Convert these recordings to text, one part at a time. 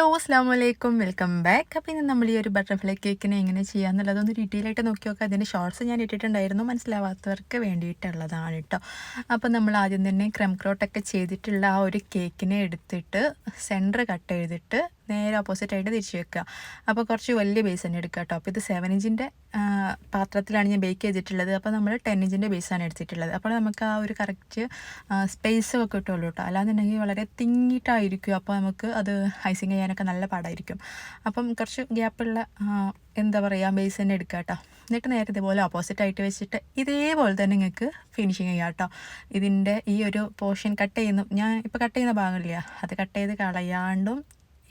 Hello അസ്സാം വലൈക്കും welcome back. അപ്പോൾ ഇന്ന് നമ്മൾ ഈ ഒരു ബട്ടർഫ്ലൈ കേക്കിനെ എങ്ങനെ ചെയ്യാമെന്നുള്ളതൊന്ന് ഡീറ്റെയിൽ ആയിട്ട് നോക്കി നോക്കാം. അതിന്റെ ഷോർട്സ് ഞാൻ ഇട്ടിട്ടുണ്ടായിരുന്നു. മനസ്സിലാവാത്തവർക്ക് വേണ്ടിയിട്ടുള്ളതാണ് കേട്ടോ അപ്പോൾ നമ്മൾ ആദ്യം തന്നെ ക്രംക്രോട്ടൊക്കെ ചെയ്തിട്ടുള്ള ആ ഒരു കേക്കിനെ എടുത്തിട്ട് സെന്റർ കട്ട് ചെയ്തിട്ട് നേരെ ഓപ്പോസിറ്റ് ആയിട്ട് തിരിച്ച് വെക്കുക. അപ്പോൾ കുറച്ച് വലിയ ബേസ് തന്നെ എടുക്കുക കേട്ടോ അപ്പോൾ ഇത് സെവൻ ഇഞ്ചിന്റെ പാത്രത്തിലാണ് ഞാൻ ബേക്ക് ചെയ്തിട്ടുള്ളത്. അപ്പോൾ നമ്മൾ ടെൻ ഇഞ്ചിന്റെ ബേസാണ് എടുത്തിട്ടുള്ളത്. അപ്പോൾ നമുക്ക് ആ ഒരു കറക്റ്റ് സ്പേസ് ഒക്കെ കിട്ടുള്ളൂ കേട്ടോ അല്ലാന്നുണ്ടെങ്കിൽ വളരെ തിങ്ങിയിട്ടായിരിക്കും അപ്പോൾ നമുക്ക് അത് ഐസിങ് ചെയ്യാനൊക്കെ നല്ല പാടായിരിക്കും. അപ്പം കുറച്ച് ഗ്യാപ്പുള്ള എന്താ പറയുക ബേസ് തന്നെ എടുക്കുക കേട്ടോ എന്നിട്ട് നേരെ ഇതുപോലെ ഓപ്പോസിറ്റ് ആയിട്ട് വെച്ചിട്ട് ഇതേപോലെ തന്നെ നിങ്ങൾക്ക് ഫിനിഷിങ് ചെയ്യാം കേട്ടോ ഇതിന്റെ ഈ ഒരു പോർഷൻ കട്ട് ചെയ്യുന്ന. ഞാൻ ഇപ്പോൾ കട്ട് ചെയ്യുന്ന ഭാഗമില്ല അത് കട്ട് ചെയ്ത് കളയാണ്ടും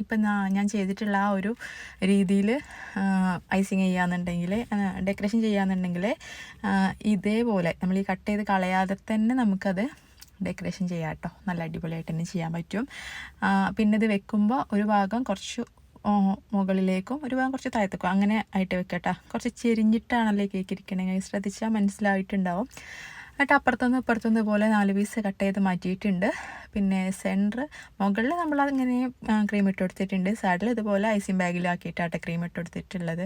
ഇപ്പം ഞാൻ ചെയ്തിട്ടുള്ള ആ ഒരു രീതിയിൽ ഐസിങ് ചെയ്യാന്നുണ്ടെങ്കിൽ ഡെക്കറേഷൻ ചെയ്യാന്നുണ്ടെങ്കിൽ ഇതേപോലെ നമ്മൾ ഈ കട്ട് ചെയ്ത് കളയാതെ തന്നെ നമുക്കത് ഡെക്കറേഷൻ ചെയ്യാം കേട്ടോ നല്ല അടിപൊളിയായിട്ട് തന്നെ ചെയ്യാൻ പറ്റും. പിന്നെ ഇത് വെക്കുമ്പോൾ ഒരു ഭാഗം കുറച്ച് മുകളിലേക്കും ഒരു ഭാഗം കുറച്ച് താഴത്തേക്കും അങ്ങനെ ആയിട്ട് വെക്കട്ടോ. കുറച്ച് ചെരിഞ്ഞിട്ടാണല്ലേ കേക്ക് ഇരിക്കണമെങ്കിൽ ശ്രദ്ധിച്ചാൽ മനസ്സിലായിട്ടുണ്ടാവും. എന്നിട്ട് അപ്പുറത്തുനിന്ന് ഇപ്പുറത്തുനിന്ന് പോലെ നാല് പീസ് കട്ട് ചെയ്ത് മാറ്റിയിട്ടുണ്ട്. പിന്നെ സെന്റർ മുകളിൽ നമ്മൾ അങ്ങനെ ക്രീം ഇട്ട് കൊടുത്തിട്ടുണ്ട്. സൈഡിൽ ഇതുപോലെ ഐസിങ് ബാഗിലാക്കിയിട്ടാട്ടെ ക്രീം ഇട്ട് കൊടുത്തിട്ടുള്ളത്.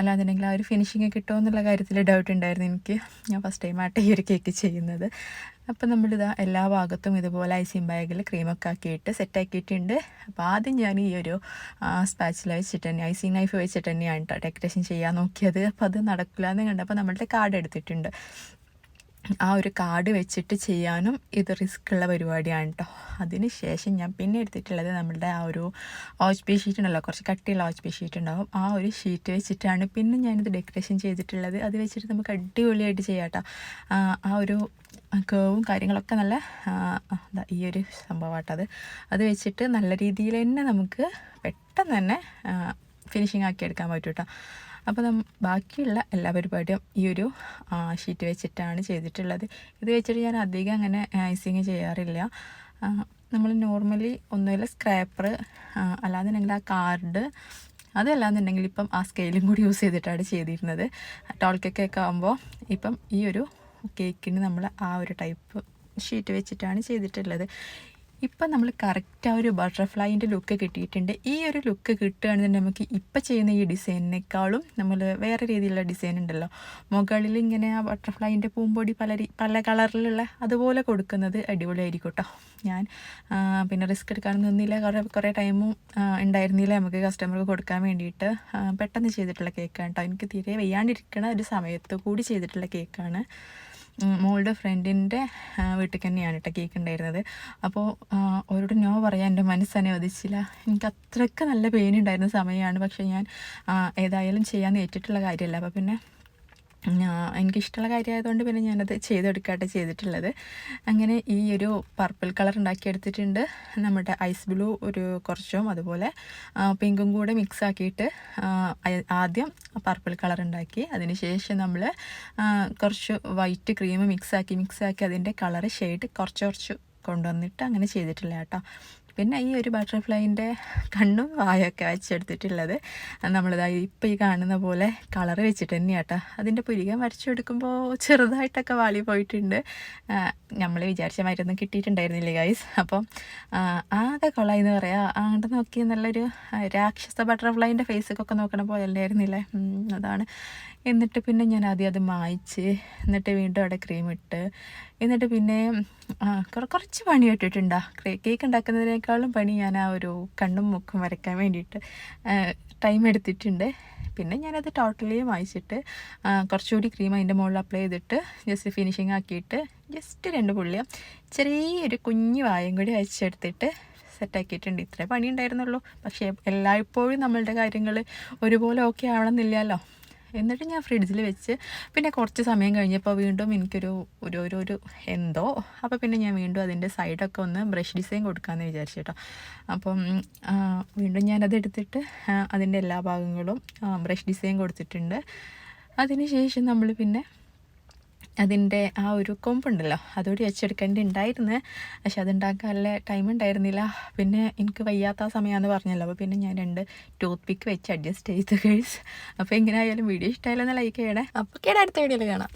അല്ലാന്നുണ്ടെങ്കിൽ ആ ഒരു ഫിനിഷിങ് കിട്ടുമോ എന്നുള്ള കാര്യത്തിൽ ഡൗട്ട് ഉണ്ടായിരുന്നു എനിക്ക്. ഞാൻ ഫസ്റ്റ് ടൈമായിട്ട് ഈ ഒരു കേക്ക് ചെയ്യുന്നത്. അപ്പോൾ നമ്മളിതാ എല്ലാ ഭാഗത്തും ഇതുപോലെ ഐസിങ് ബാഗിൽ ക്രീമൊക്കെ ആക്കിയിട്ട് സെറ്റാക്കിയിട്ടുണ്ട് അപ്പോൾ ആദ്യം ഞാൻ ഈ ഒരു സ്പാച്ചിൽ വെച്ചിട്ട് തന്നെ ഐസിങ് നൈഫ് വെച്ചിട്ട് തന്നെയാണ് കേട്ടോ ഡെക്കറേഷൻ ചെയ്യാൻ നോക്കിയത്. അപ്പോൾ അത് നടക്കില്ല എന്ന് കണ്ടപ്പോൾ നമ്മളുടെ കാർഡ് എടുത്തിട്ടുണ്ട്. ആ ഒരു കാർഡ് വെച്ചിട്ട് ചെയ്യാനും ഇത് റിസ്ക് ഉള്ള പരിപാടിയാണ് കേട്ടോ അതിന് ശേഷം ഞാൻ പിന്നെ എടുത്തിട്ടുള്ളത് നമ്മളുടെ ആ ഒരു ഓച്ച് പി ഷീറ്റ് ഉണ്ടല്ലോ കുറച്ച് കട്ടിയുള്ള ഓച്ച് പി ഷീറ്റ് ഉണ്ടാവും. ആ ഒരു ഷീറ്റ് വെച്ചിട്ടാണ് പിന്നെ ഞാനിത് ഡെക്കറേഷൻ ചെയ്തിട്ടുള്ളത്. അത് വെച്ചിട്ട് നമുക്ക് അടിപൊളിയായിട്ട് ചെയ്യാം കേട്ടോ ആ ഒരു കേവും കാര്യങ്ങളൊക്കെ നല്ല ഈ ഒരു സംഭവമായിട്ടത് അത്. വെച്ചിട്ട് നല്ല രീതിയിൽ തന്നെ നമുക്ക് പെട്ടെന്ന് തന്നെ ഫിനിഷിംഗ് ആക്കി എടുക്കാൻ പറ്റും കേട്ടോ അപ്പോൾ ബാക്കിയുള്ള എല്ലാ പരിപാടിയും ഈ ഒരു ഷീറ്റ് വെച്ചിട്ടാണ് ചെയ്തിട്ടുള്ളത്. ഇത് വെച്ചിട്ട് ഞാൻ അധികം അങ്ങനെ ഐസിങ് ചെയ്യാറില്ല. നമ്മൾ നോർമലി ഒന്നുമില്ല സ്ക്രാപ്പർ അല്ലാന്നുണ്ടെങ്കിൽ ആ കാർഡ് അതല്ലാന്നുണ്ടെങ്കിൽ ഇപ്പം ആ സ്കെയിലും കൂടി യൂസ് ചെയ്തിട്ടാണ് ചെയ്തിരുന്നത്. ടോൾ കേക്കൊക്കെ ആകുമ്പോൾ ഇപ്പം ഈ ഒരു കേക്കിന് നമ്മൾ ആ ഒരു ടൈപ്പ് ഷീറ്റ് വെച്ചിട്ടാണ് ചെയ്തിട്ടുള്ളത്. ഇപ്പം നമ്മൾ കറക്റ്റ് ആ ഒരു ബട്ടർഫ്ലൈന്റെ ലുക്ക് കിട്ടിയിട്ടുണ്ട്. ഈ ഒരു ലുക്ക് കിട്ടുകയാണെന്നുണ്ടെങ്കിൽ നമുക്ക് ഇപ്പം ചെയ്യുന്ന ഈ ഡിസൈനിനേക്കാളും നമ്മൾ വേറെ രീതിയിലുള്ള ഡിസൈൻ ഉണ്ടല്ലോ. മുകളിൽ ഇങ്ങനെ ആ ബട്ടർഫ്ലൈന്റെ പൂമ്പൊടി പല പല കളറിലുള്ള അതുപോലെ കൊടുക്കുന്നത് അടിപൊളിയായിരിക്കും കേട്ടോ ഞാൻ പിന്നെ റിസ്ക് എടുക്കാൻ നിന്നില്ല. കുറേ കുറേ ടൈമും ഉണ്ടായിരുന്നില്ല നമുക്ക് കസ്റ്റമർക്ക് കൊടുക്കാൻ വേണ്ടിയിട്ട്. പെട്ടെന്ന് ചെയ്തിട്ടുള്ള കേക്കാണ് കേട്ടോ. എനിക്ക് തീരെ വയ്യാണ്ടിരിക്കണ ഒരു സമയത്ത് കൂടി ചെയ്തിട്ടുള്ള കേക്കാണ് മോളുടെ ഫ്രണ്ടിന്റെ വീട്ടിൽ തന്നെയാണ് കേട്ടോ കേക്ക് ഉണ്ടായിരുന്നത്. അപ്പോൾ അവരോട് നോ പറയാൻ എന്റെ മനസ്സ് അനുവദിച്ചില്ല. എനിക്ക് അത്രയ്ക്ക് നല്ല പെയിൻ ഉണ്ടായിരുന്ന സമയമാണ്. പക്ഷേ ഞാൻ ഏതായാലും ചെയ്യാൻ ഏറ്റിട്ടുള്ള കാര്യമല്ല. അപ്പോൾ പിന്നെ എനിക്കിഷ്ടമുള്ള കാര്യമായതുകൊണ്ട് പിന്നെ ഞാനത് ചെയ്തെടുക്കാട്ടെ ചെയ്തിട്ടുള്ളത്. അങ്ങനെ ഈ ഒരു പർപ്പിൾ കളർ ഉണ്ടാക്കിയെടുത്തിട്ടുണ്ട്. നമ്മുടെ ഐസ് ബ്ലൂ ഒരു കുറച്ചും അതുപോലെ പിങ്കും കൂടെ മിക്സ് ആക്കിയിട്ട് ആദ്യം പർപ്പിൾ കളർ ഉണ്ടാക്കി. അതിന് ശേഷം നമ്മൾ കുറച്ച് വൈറ്റ് ക്രീം മിക്സ് ആക്കി മിക്സ് ആക്കി അതിന്റെ കളർ ഷെയ്ഡ് കുറച്ച് കുറച്ച് കൊണ്ടുവന്നിട്ട് അങ്ങനെ ചെയ്തിട്ടില്ല കേട്ടോ പിന്നെ ഈ ഒരു ബട്ടർഫ്ലൈന്റെ കണ്ണും വായൊക്കെ വെച്ചെടുത്തിട്ടുള്ളത്. നമ്മളിതായി ഇപ്പം ഈ കാണുന്ന പോലെ കളർ വെച്ചിട്ട് തന്നെയാണ് കേട്ടോ അതിന്റെ പുരികം വരച്ചെടുക്കുമ്പോൾ ചെറുതായിട്ടൊക്കെ വാളി പോയിട്ടുണ്ട്. നമ്മൾ വിചാരിച്ച മാതിരി കിട്ടിയിട്ടുണ്ടായിരുന്നില്ലേ ഗൈസ് അപ്പം ആകെ കൊള്ളായി എന്ന് പറയാം. അങ്ങോട്ട് നോക്കി നല്ലൊരു രാക്ഷസ ബട്ടർഫ്ലൈന്റെ ഫേസൊക്കെ നോക്കണ പോലെ അല്ലായിരുന്നില്ലേ? അതാണ്. എന്നിട്ട് പിന്നെ ഞാൻ ആദ്യം അത് മായ്ച്ച് എന്നിട്ട് വീണ്ടും അവിടെ ക്രീം ഇട്ട് എന്നിട്ട് പിന്നെ കുറച്ച് പണി ഇട്ടിട്ടുണ്ടാ. കേക്ക് ഉണ്ടാക്കുന്നതിനേക്കാളും പണി ഞാൻ ആ ഒരു കണ്ണും മുക്കും വരയ്ക്കാൻ വേണ്ടിയിട്ട് ടൈം എടുത്തിട്ടുണ്ട്. പിന്നെ ഞാനത് ടോട്ടലി വായിച്ചിട്ട് കുറച്ചുകൂടി ക്രീം അതിന്റെ മുകളിൽ അപ്ലൈ ചെയ്തിട്ട് ജസ്റ്റ് ഫിനിഷിങ് ആക്കിയിട്ട് ജസ്റ്റ് രണ്ട് പുള്ളിയും ചെറിയൊരു കുഞ്ഞു വായും കൂടി അയച്ചെടുത്തിട്ട് സെറ്റാക്കിയിട്ടുണ്ട് ഇത്രേ പണി ഉണ്ടായിരുന്നുള്ളൂ. പക്ഷേ എല്ലായ്പ്പോഴും നമ്മളുടെ കാര്യങ്ങൾ ഒരുപോലെ ഓക്കെ ആവണമെന്നില്ലല്ലോ. എന്നിട്ട് ഞാൻ ഫ്രിഡ്ജിൽ വെച്ച് പിന്നെ കുറച്ച് സമയം കഴിഞ്ഞപ്പോൾ വീണ്ടും എനിക്കൊരു ഒരു ഒരു ഒരു എന്തോ. അപ്പോൾ പിന്നെ ഞാൻ വീണ്ടും അതിന്റെ സൈഡൊക്കെ ഒന്ന് ബ്രഷ് ഡിസൈൻ കൊടുക്കാമെന്ന് വിചാരിച്ചു കേട്ടോ. അപ്പം വീണ്ടും ഞാനത് എടുത്തിട്ട് അതിന്റെ എല്ലാ ഭാഗങ്ങളും ബ്രഷ് ഡിസൈൻ കൊടുത്തിട്ടുണ്ട്. അതിനുശേഷം നമ്മൾ പിന്നെ അതിന്റെ ആ ഒരു കൊമ്പുണ്ടല്ലോ അതോടി വെച്ചെടുക്കേണ്ടി പക്ഷെ അതുണ്ടാക്കാനുള്ള ടൈം ഉണ്ടായിരുന്നില്ല. പിന്നെ എനിക്ക് വയ്യാത്ത സമയമാണെന്ന് പറഞ്ഞല്ലോ. അപ്പോൾ പിന്നെ ഞാൻ രണ്ട് ടൂത്ത് പിക്ക് വെച്ച് അഡ്ജസ്റ്റ് ചെയ്ത് കഴിച്ച് അപ്പോൾ എങ്ങനെ ആയാലും വീഡിയോ ഇഷ്ടമായാലും ലൈക്ക് ചെയ്യണേ. അപ്പോൾ കേടാ അടുത്ത വീഡിയോയിൽ കാണാം.